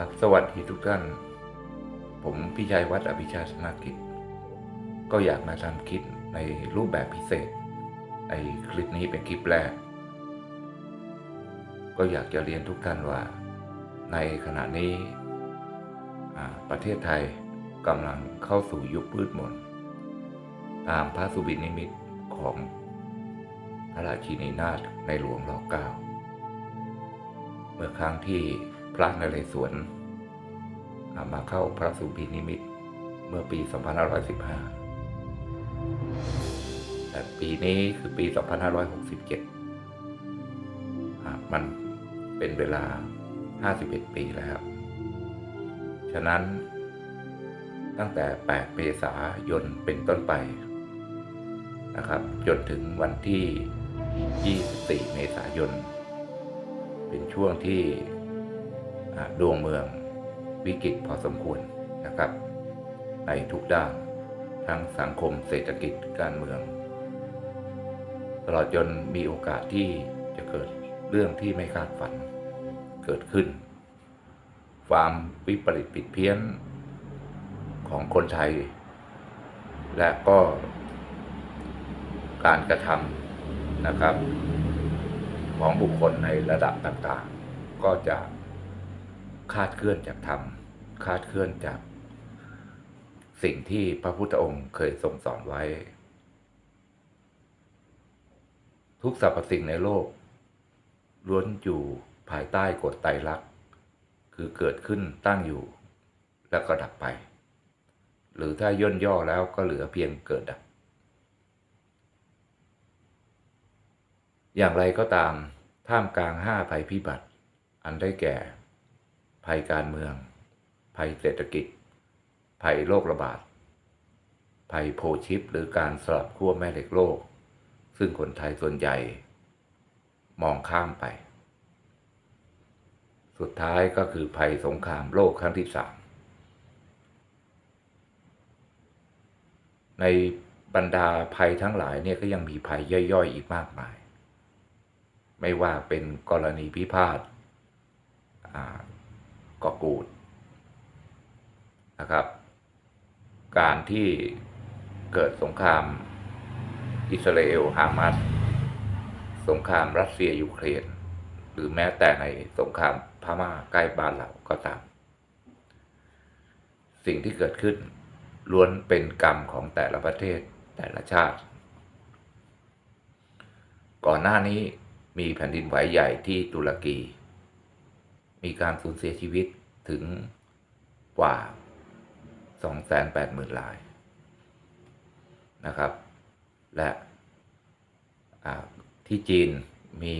ครับสวัสดีทุกท่าน ผมพี่ชัยวัฒน์อภิชาชนากิจ ก็อยากมาทำคลิปในรูปแบบพิเศษ ในคลิปนี้เป็นคลิปแรก ก็อยากจะเรียนทุกท่านว่า ในขณะนี้อ่าประเทศไทยกำลังเข้าสู่ยุคพืชมนต์ตามพระสุบินิมิตของพระราชินีนาถในหลวงรัชกาลเก้าเมื่อครั้งที่ พระนเรศวรนมาเข้าพระสุบินิมิตเมื่อปี 2515 แต่ปีนี้คือปี 2567 มันเป็นเวลา 51 ปีแล้ว ฉะนั้นตั้งแต่ 8 เมษายนเป็นต้นไปนะครับ จนถึงวันที่ 24 เมษายน เป็นช่วงที่ ดวงเมืองวิกฤตพอสมควรนะครับ ในทุกด้านทั้งสังคมเศรษฐกิจการเมือง ตลอดจนมีโอกาสที่จะเกิดเรื่องที่ไม่คาดฝันเกิดขึ้น ความวิปริตผิดเพี้ยนของคนไทย และก็การกระทำนะครับ ของบุคคลในระดับต่างๆ ก็จะ คาดเคลื่อนจากธรรมคาดเคลื่อนจาก สิ่งที่พระพุทธองค์เคยทรงสอนไว้ ทุกสรรพสิ่งในโลก ล้วนอยู่ภายใต้กฎไตรลักษณ์คือเกิดขึ้นตั้งอยู่ แล้วก็ดับไป หรือถ้าย่นย่อแล้วก็เหลือเพียงเกิดดับ อย่างไรก็ตามท่ามกลางห้าภัยพิบัติ อันได้แก่ ภัยการเมือง ภัยเศรษฐกิจ ภัยโรคระบาด ภัยโพชิป หรือการสลับขั้วแม่เหล็กโลก ซึ่งคนไทยส่วนใหญ่ มองข้ามไป สุดท้ายก็คือภัยสงครามโลกครั้งที่สามในบรรดาภัยทั้งหลายเนี่ยก็ยังมีภัยย่อยๆอีกมากมาย ไม่ว่าเป็นกรณีพิพาทอ่า ก่อกูดนะครับ การที่เกิดสงครามอิสราเอลฮามาสสงครามรัสเซียยูเครนหรือแม้แต่ในสงครามพม่าใกล้บ้านเราก็ตาม สิ่งที่เกิดขึ้นล้วนเป็นกรรมของแต่ละประเทศแต่ละชาติ ก่อนหน้านี้มีแผ่นดินไหวใหญ่ที่ตุรกี มีการสูญเสียชีวิตถึงกว่า 280,000รายนะครับ และที่จีนมี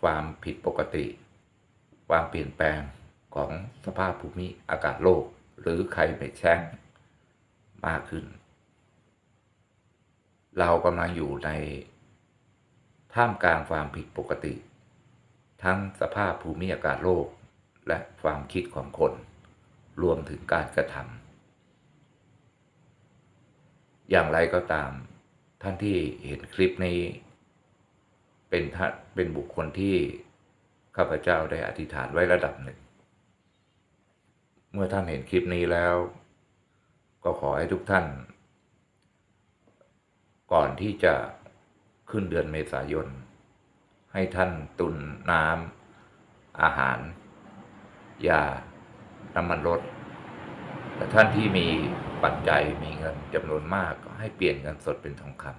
ความผิดปกติ ความเปลี่ยนแปลงของสภาพภูมิอากาศโลก หรือไคลเมทแชงมากขึ้น เรากำลังอยู่ในท่ามกลางความผิดปกติ ทั้งสภาพภูมิอากาศโลก และความคิดของคน รวมถึงการกระทำอย่างไรก็ตาม ท่านที่เห็นคลิปนี้ เป็นท่านเป็นบุคคลที่ข้าพเจ้าได้อธิษฐานไว้ระดับหนึ่ง เมื่อท่านเห็นคลิปนี้แล้ว ก็ขอให้ทุกท่าน ก่อนที่จะขึ้นเดือนเมษายน ให้ท่านตุนน้ำอาหาร ยาน้ำมันรถ แต่ท่านที่มีปัจจัยมีเงินจำนวนมากก็ให้เปลี่ยนเงินสดเป็นทองคำ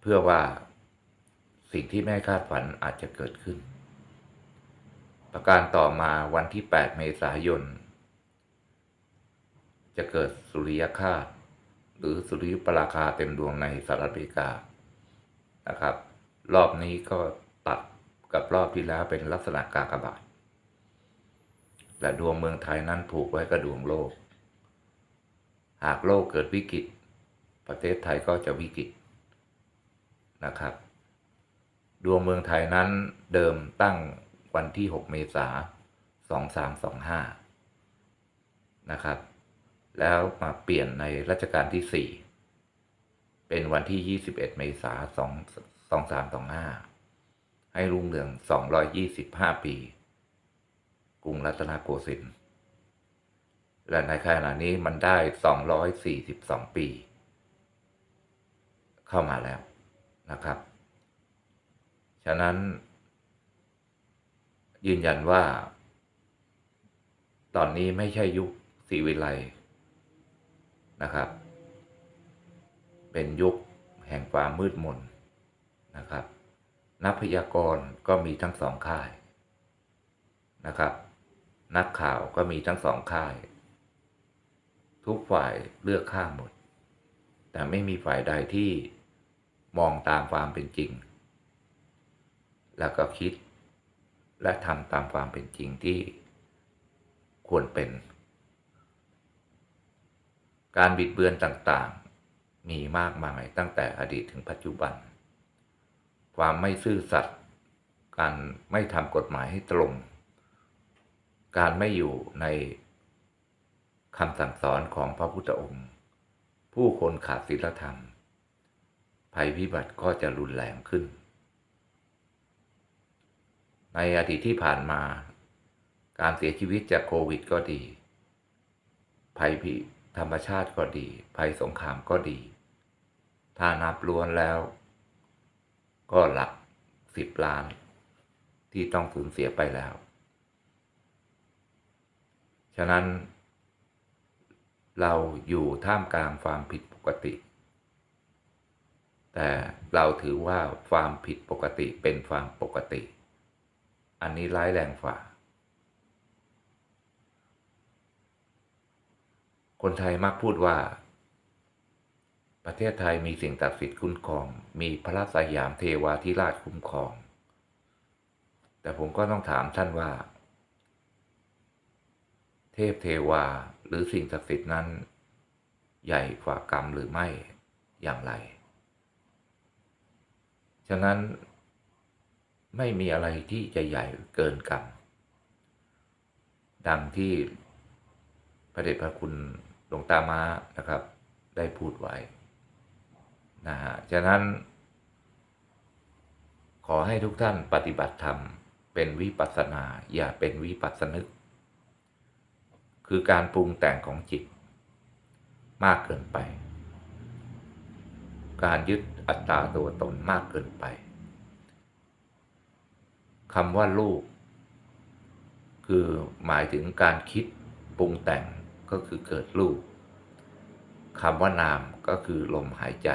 เพื่อว่าสิ่งที่ไม่คาดฝันอาจจะเกิดขึ้น ประการต่อมาวันที่ 8 เมษายน จะเกิดสุริยคาสหรือสุริยุปราคาเต็มดวงในสหรัฐอเมริกานะครับ รอบนี้ก็ตัด กับรอบที่แล้วเป็นลักษณะกากบาท และดวงเมืองไทยนั้นผูกไว้กับดวงโลก หากโลกเกิดวิกฤต ประเทศไทยก็จะวิกฤตนะครับ ดวงเมืองไทยนั้นเดิมตั้งวันที่ 6 เมษายน2325 นะครับ แล้วมาเปลี่ยนในรัชกาลที่ 4 เป็นวันที่ 21 เมษายน2325 ให้รุ่งเรือง 225 ปี กรุงรัตนโกสินทร์ และในขณะนี้มันได้ 242 ปี เข้ามาแล้วนะครับ ฉะนั้น ยืนยันว่า ตอนนี้ไม่ใช่ยุคสีวิไลนะครับ เป็นยุคแห่งความมืดมนนะครับ นักพยากรณ์ก็มีทั้งสองค่ายนะครับ นักข่าวก็มีทั้งสองค่าย ทุกฝ่ายเลือกข้างหมด แต่ไม่มีฝ่ายใดที่มองตามความเป็นจริง แล้วก็คิด และทำตามความเป็นจริงที่ควรเป็น การบิดเบือนต่างๆ มีมากมายตั้งแต่อดีตถึงปัจจุบัน ความไม่ซื่อสัตย์การไม่ทำกฎหมายให้ตรง การไม่อยู่ในคำสั่งสอนของพระพุทธองค์ ผู้คนขาดศีลธรรม ภัยพิบัติก็จะรุนแรงขึ้น ในอดีตที่ผ่านมา การเสียชีวิตจากโควิดก็ดี ภัยพิธรรมชาติก็ดี ภัยสงครามก็ดี ถ้านับรวมแล้ว ก็หลักสิบล้าน ที่ต้องสูญเสียไปแล้ว ฉะนั้นเราอยู่ท่ามกลางความผิดปกติ แต่เราถือว่าความผิดปกติเป็นความปกติ อันนี้ร้ายแรงฝ่า คนไทยมักพูดว่า ประเทศไทยมีสิ่งศักดิ์สิทธิ์คุ้มครอง มีพระสยามเทวาธิราชคุ้มครอง แต่ผมก็ต้องถามท่านว่า เทพเทวาหรือสิ่งศักดิ์สิทธิ์นั้น ใหญ่กว่ากรรมหรือไม่อย่างไร ฉะนั้นไม่มีอะไรที่จะใหญ่เกินกรรม ดังที่พระเดชพระคุณหลวงตามานะครับ ได้พูดไว้ นะฮะฉะนั้น ขอให้ทุกท่านปฏิบัติธรรม เป็นวิปัสสนา อย่าเป็นวิปัสสนึก คือการปรุงแต่งของจิต มากเกินไป การยึดอัตตาตัวตนมากเกินไปคำว่าลูก คือหมายถึงการคิดปรุงแต่งก็คือเกิดลูกคำว่านามก็คือลมหายใจ